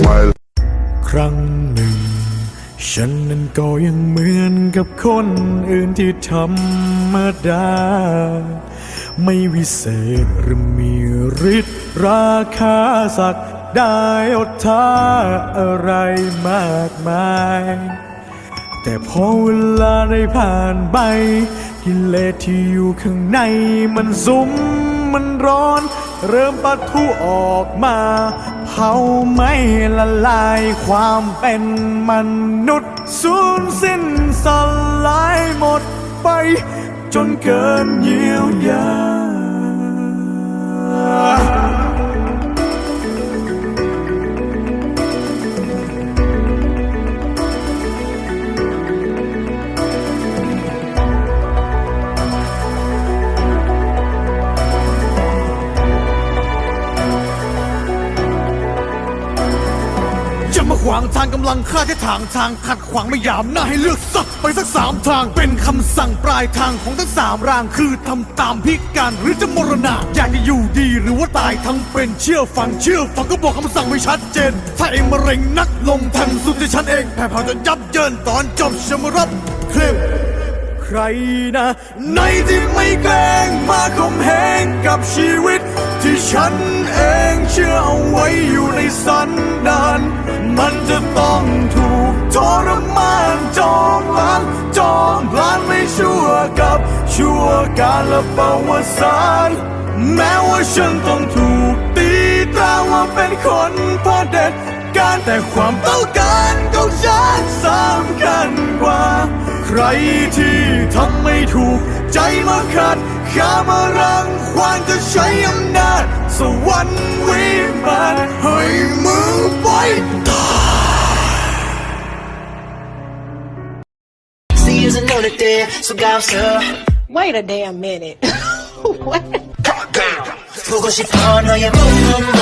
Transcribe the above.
smile. ครั้งหนึ่ง ฉันนั้นก็ยังเหมือนกับคนอื่นที่ธรรมดา ไม่วิเศษหรือมีฤทธิ์ราคาสักได้อดท่าอะไรมากมาย แต่พอเวลาได้ผ่านไปกิเลสที่อยู่ข้างในมันซุ่มมันร้อน เริ่มปะทุออกมาเผาไม่ละลายความเป็นมนุษย์ สูญสิ้นสลายหมดไป จนเกินเยียวยา มาขวางทางกำลังฆ่าที่ทางทางขัดขวางไม่ยามหน้าให้เลือกสักไปสักสามทาง เป็นคำสั่งปลายทางของทั้งสามร่างคือทำตามพิการหรือจะมรณะอยากจะอยู่ดีหรือว่าตายทั้งเป็นเชื่อฟังเชื่อฟังก็บอกคำสั่งไม่ชัดเจน ถ้าเองมะเร็งนักลงทันสุดที่ฉันเองแผ่เผาจนยับเยินตอนจบฉันมารับเคลมใครนะในที่ไม่แกล้งมาข่มเหงกับชีวิตที่ฉันเองเชื่อเอาไว้อยู่ในสันดานมันจะต้องถูกทรมานจองล้างจองล้านไม่ชั่วกับชั่วการละประวัติศาสตร์แม้ว่าฉันต้องถูกตีตราว่าเป็นคนพอเด็ดการแต่ความต้องการของฉันสำคัญกว่า ใครที่ทำไม่ถูกใจมาขัดข้ามารา สวรรค์วิมานให้มึงไปตาย See you's another day, so got sir. Wait a damn minute. what? 보고 싶어 너의 몸몸 몸매 몸몸 몸매 몸몸